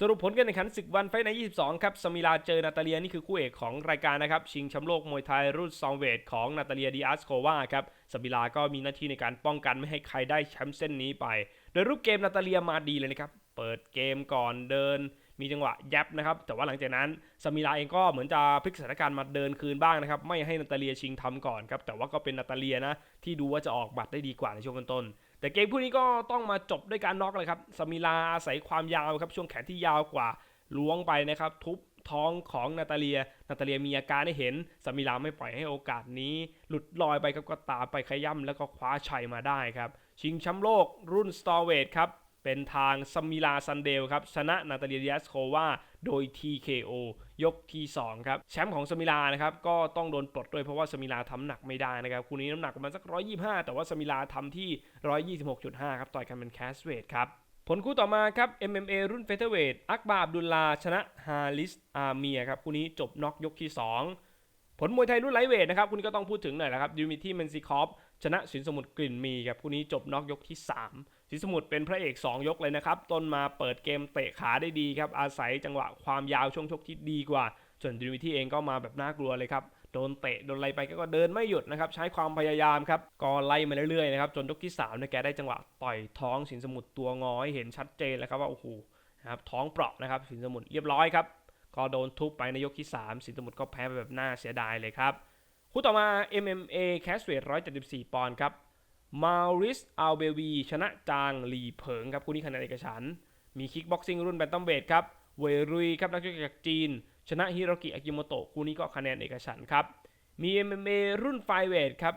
สรุปผลการแข่งขันศึกวันไฟใน 22 ครับสมิลาเจอนาตาเลียนี่คือคู่เอกของรายการนะครับ ชิงแชมป์โลกมวยไทยรุ่นซองเวทของนาตาเลียดิอาสโควาครับสมิลาก็มีหน้าที่ในการป้องกันไม่ให้ใครได้แชมป์เส้นนี้ไป โดยรูปเกมนาตาเลียมาดีเลยนะครับ เปิดเกมก่อนเดิน มีจังหวะยับนะครับ แต่ว่าหลังจากนั้นสมิลาเองก็เหมือนจะพลิกสถานการณ์มาเดินคืนบ้างนะครับ ไม่ให้นาตาเลียชิงทำก่อนครับ แต่ว่าก็เป็นนาตาเลียนะ ที่ดูว่าจะออกบัตรได้ดีกว่าในช่วงต้นๆแต่เกมคู่นี้ก็ต้องมาจบด้วยการน็อกเลยครับสมิลาอาศัยความยาวครับช่วงแขนที่ยาวกว่าล้วงไปนะครับ ทุบท้องของนาตาเลีย นาตาเลียมีอาการให้เห็นสมิลาไม่ปล่อยให้โอกาสนี้ หลุดลอยไปครับก็ตามไปขย่ำแล้วก็คว้าชัยมาได้ครับ ชิงแชมป์โลกรุ่นสตอเวทครับ เป็นทางสมิลาซันเดลครับชนะนาตาเลียดิอสโควาโดย TKO ยกที่ 2 ครับ แชมป์ของสมิลานะครับก็ต้องโดนปลดด้วยเพราะว่าสมิลาทำหนักไม่ได้นะครับคู่นี้น้ำหนักประมาณสัก 125 แต่ว่าสมิลาทำที่ 126.5 ครับต่อยกันเป็นแคสเวทครับผลคู่ต่อมาครับ MMA รุ่นเฟเธอร์เวทอักบาบดุลลาชนะฮาริสอาเมียครับคู่นี้จบน็อกยกที่ 2 ผลมวยไทยรุ่นไลท์เวทนะครับคู่นี้ก็ต้องพูดถึงหน่อยนะครับดิมิที่เมนซิคอฟ ชนะสินสมุทรกลิ่นมีครับคู่นี้จบน็อกยกที่ 3 สินสมุทรเป็นพระเอก 2 ยกเลยนะครับ ต้นมาเปิดเกมเตะขาได้ดีครับ อาศัยจังหวะความยาวช่วงชกที่ดีกว่า ส่วนดิมิที่เองก็มาแบบน่ากลัวเลยครับ โดนเตะโดนอะไรไปก็เดินไม่หยุดนะครับ ใช้ความพยายามครับ ก็ไล่มาเรื่อยๆนะครับ จนยกที่3เนี่ยแกได้จังหวะต่อยท้องสินสมุทรตัวงอให้เห็นชัดเจนแล้วครับว่าโอ้โหนะครับท้องเปราะนะครับสินสมุทรเรียบร้อยครับ ก็โดนทุบไปในยกที่ 3 สินสมุทรก็แพ้ไปแบบน่าเสียดายเลยครับ คู่ต่อมา MMA c a s w e i t174 ปอนด์ครับมาริสอัลเบวีชนะจางหลีเผิงครับคู่นี้คะแนนเอกฉันมีคิกบ็อกซิ่งรุ่นแบนตัมเวทครับเวรุยครับนักชกจากจีน ชนะฮิโรกิอากิโมโตะคู่นี้ก็คะแนนเอกฉันครับมี MMA รุ่นไฟเวทครับ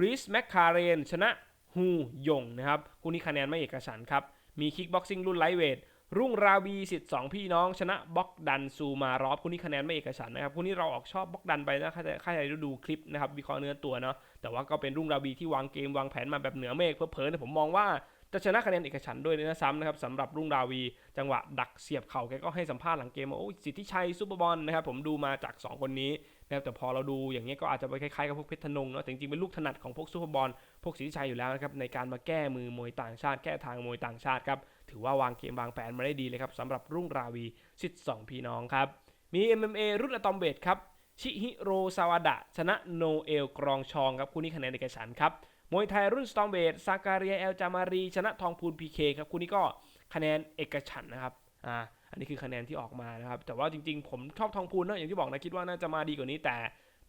ริสแมคคาเรนชนะฮูยงนะครับคู่นี้คะแนนไม่เอกฉันครับมีคิกบ็อกซิ่งรุ่นไลท์เวท รุ่งราวีสิทธิ์สองพี่น้องชนะบ็อกดันซูมารอบคู่นี้คะแนนไม่เอกฉันนะครับคู่นี้เราออกชอบบ็อกดันไปนะใครใครด้ดูคลิปนะครับวิเคราะห์เนื้อตัวเนาะแต่ว่าก็เป็นรุ่งราวีที่วางเกมวางแผนมาแบบเหนือเมฆเผลอเนี่ยผมมองว่าจะชนะคะแนนเอกฉันด้วยนะซ้ำนะครับสำหรับรุ่งราวี จังหวะดักเสียบเข่าแกก็ให้สัมภาษณ์หลังเกมว่าโอ้สิทธิชัยซูเปอร์บอลนะครับผมดูมาจาก 2 คนนี้นะครับแต่พอเราดูอย่างเงี้ยก็อาจจะไปคล้ายๆกับพวกเพชรธนงเนาะแต่จริงๆเป็นลูกถนัดของพวกซูเปอร์บอลพวกสิทธิชัยอยู่แล้วนะครับในการมาแก้มือมวยต่างชาติแก้ทางมวยต่างชาติครับ ถือว่าวางเกมวางแผนมาได้ดีเลยครับสำหรับรุ่งราวีสิทธิ์สองพี่น้องครับ มี MMA รุ่นอะตอมเบทครับ ชิฮิโรซาวาดะ ชนะโนเอลกรองชองครับคู่นี้คะแนนเอกฉันครับ มวยไทยรุ่นสตอมเบทซาการียเอลจามารี ชนะทองพูนพีเคครับคู่นี้ก็คะแนนเอกฉันนะครับอ่าอันนี้คือคะแนนที่ออกมานะครับ แต่ว่าจริงๆ ผมชอบทองพูนนะอย่างที่บอกนะคิดว่าน่าจะมาดีกว่านี้แต่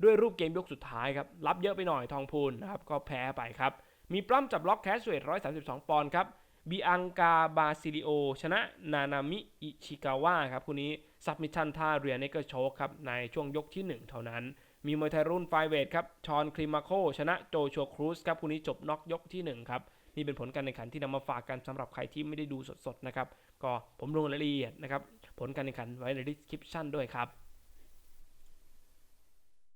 ด้วยรูปเกมยกสุดท้ายครับรับเยอะไปหน่อยทองพูนนะครับก็แพ้ไปครับมีปล้ำจับล็อกแคสเวท132 ปอนด์ครับ บิอังกาบาซิลิโอ ชนะนานามิอิชิกาวะครับคู่นี้ซับมิชันท่าเรียนเนกเกอร์โชคครับในช่วงยกที่ 1 เท่านั้น มีมวยไทยรุ่นไฟเวทครับชอนคริมาโค ชนะโจชัวครูสครับคู่นี้จบน็อกยกที่ 1 ครับ นี่เป็นผลการแข่งขันที่นำมาฝากกันสำหรับใครที่ไม่ได้ดูสดๆนะครับก็ผมลงรายละเอียดนะครับผลการแข่งขันไว้ใน description ด้วยครับ